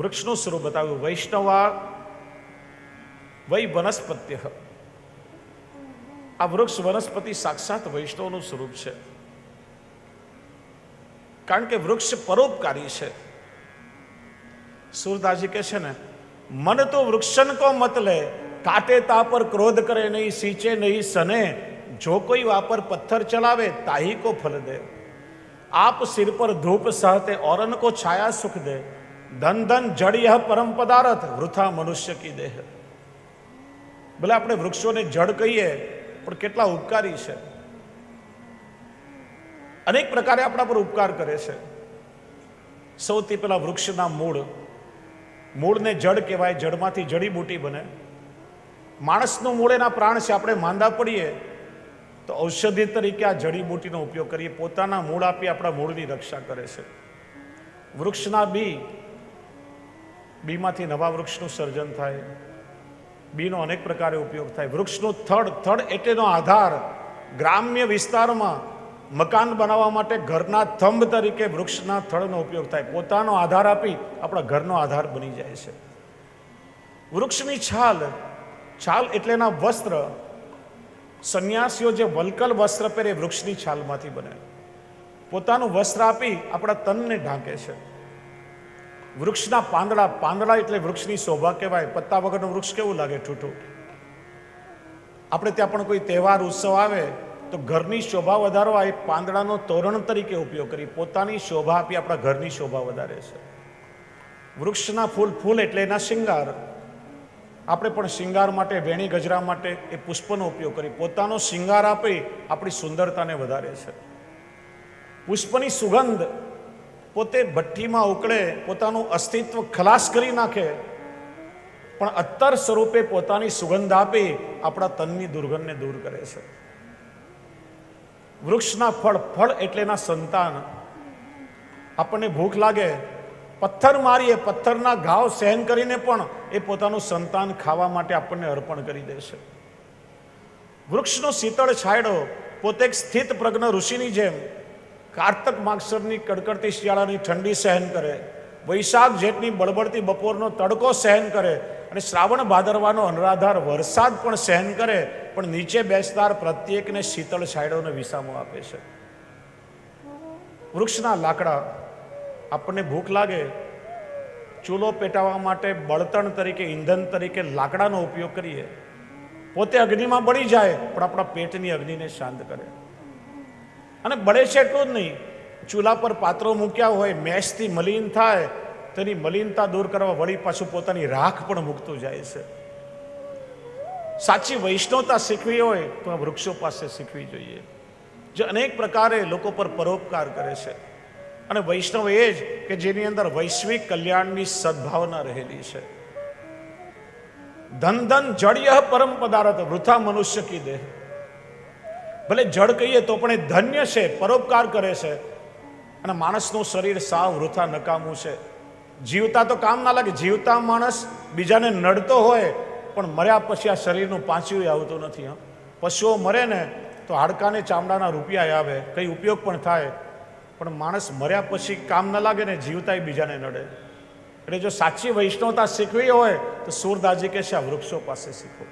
वृक्ष नु स्वरूप बताव्य वैष्णवा, वै वनस्पत्य। आ वृक्ष वनस्पति साक्षात वैष्णव नु स्वरूप कारण के वृक्ष परोपकारी है सूरदास जी मन तो वृक्षन को मत ले, काटे तापर क्रोध करे नहीं, सींचे नहीं, सने, जो कोई वापर पत्थर चलावे, ताही को फल दे। आप सिर पर धूप सहते, औरन को छाया सुख दे ધન ધન જળ પરમ પદાર્થ વૃથા મનુષ્ય કી દેહ. ભલે આપણે વૃક્ષોને જડ કહીએ, પણ કેટલા ઉપકારી છે. અનેક પ્રકારે આપણા પર ઉપકાર કરે છે. સૌથી પહેલા વૃક્ષના મૂળ. મૂળને જડ કહેવાય જળમાંથી જડીબૂટી બને. માણસનું મૂળ એના પ્રાણ છે, આપણે માંદા પડીએ. તો ઔષધિ તરીકે આ જડીબૂટીનો ઉપયોગ કરીએ. પોતાના મૂળ આપી આપણા મૂળની રક્ષા કરે છે. વૃક્ષના બી બીમાંથી નવા વૃક્ષનું સર્જન થાય. બીનો અનેક પ્રકારે ઉપયોગ થાય. વૃક્ષનું થડ થડ એટલેનો આધાર. ગ્રામ્ય વિસ્તારમાં મકાન બનાવવા માટે ઘરના થંભ તરીકે વૃક્ષના થડનો ઉપયોગ થાય. પોતાનો આધાર આપી આપણા ઘરનો આધાર બની જાય છે. વૃક્ષની છાલ છાલ એટલેના વસ્ત્ર. સંન્યાસીઓ જે વલકલ વસ્ત્ર પહેરે વૃક્ષની છાલમાંથી બને. પોતાનું વસ્ત્ર આપી આપણા તનને ઢાંકે છે. વૃક્ષના પાંદડા પાંદડા એટલે વૃક્ષની શોભા કહેવાય. પત્તા વગરનું વૃક્ષ કેવું લાગે ઠૂઠું? આપણે ત્યાં પણ કોઈ તહેવાર, ઉત્સવ આવે તો ઘરની શોભા વધારવા એ પાંદડાનો તોરણ તરીકે ઉપયોગ કરી પોતાની શોભા આપી આપણા ઘરની શોભા વધારે છે. વૃક્ષના ફૂલ ફૂલ એટલે એના શિંગાર. આપણે પણ શિંગાર માટે, વેણી ગજરા માટે એ પુષ્પનો ઉપયોગ કરી પોતાનો શિંગાર આપી આપણી સુંદરતાને વધારે છે. પુષ્પની સુગંધ પોતે ભઠ્ઠીમાં ઉકળે, પોતાનું અસ્તિત્વ ખલાસ કરી નાખે. પણ અત્તર સ્વરૂપે પોતાની સુગંધ આપી આપણા તનની દુર્ગંધને દૂર કરે છે. વૃક્ષના ફળ ફળ એટલે એના સંતાન. આપણને ભૂખ લાગે, પથ્થર મારીએ, પથ્થરના ઘાવ સહન કરીને પણ એ પોતાનું સંતાન ખાવા માટે આપણને અર્પણ કરી દે છે. વૃક્ષનો શીતળ છાંયડો પોતે એક સ્થિત પ્રજ્ઞ ઋષિની જેમ કાર્તક માગસરની કડકડતી શિયાળાની ઠંડી સહન કરે, વૈશાખ જેઠની બળબડતી બપોરનો તડકો સહન કરે અને શ્રાવણ ભાદરવાનો અનરાધાર વરસાદ પણ સહન કરે, પણ નીચે બેસનાર પ્રત્યેકને શીતળ છાયડોને વિસામો આપે છે. વૃક્ષના લાકડા આપણને ભૂખ લાગે, ચૂલો પેટાવવા માટે બળતણ તરીકે ઈંધન તરીકે લાકડાનો ઉપયોગ કરીએ. પોતે અગ્નિમાં બળી જાય, પણ આપણા પેટની અગ્નિને શાંત કરે. અને બળે છે એટલું જ નહીં. ચૂલા પર પાત્રો મૂક્યા હોય મેશથી મલિન થાય, તેની મલિનતા દૂર કરવા વળી પાછું પોતાની રાખ પણ મૂકતું જાય છે. સાચી વૈષ્ણવતા શીખવી હોય તો આ વૃક્ષો પાસે શીખવી જોઈએ. જે અનેક પ્રકારે લોકો પર પરોપકાર કરે છે. અને વૈષ્ણવ એ જ કે જેની અંદર વૈશ્વિક કલ્યાણની સદભાવના રહેલી છે. ધન ધન જડ્ય પરમ પદાર્થ વૃથા મનુષ્ય કી દેહ. ભલે જળ કહીએ તો પણ એ ધન્ય છે, પરોપકાર કરે છે. અને માણસનું શરીર સાવ વૃથા નકામું છે. જીવતા તો કામ ના લાગે, જીવતા માણસ બીજાને નડતો હોય, પણ મર્યા પછી આ શરીરનું પાંચ્યું આવતું નથી, હા. પશુઓ મરે ને તો હાડકાને ચામડાના રૂપિયા આવે, કંઈ ઉપયોગ પણ થાય. પણ માણસ મર્યા પછી કામ ન લાગે ને જીવતાય બીજાને નડે. એટલે જો સાચી વૈષ્ણવતા શીખવી હોય, તો સુરદાસજી કહે છે, આ વૃક્ષો પાસે શીખો.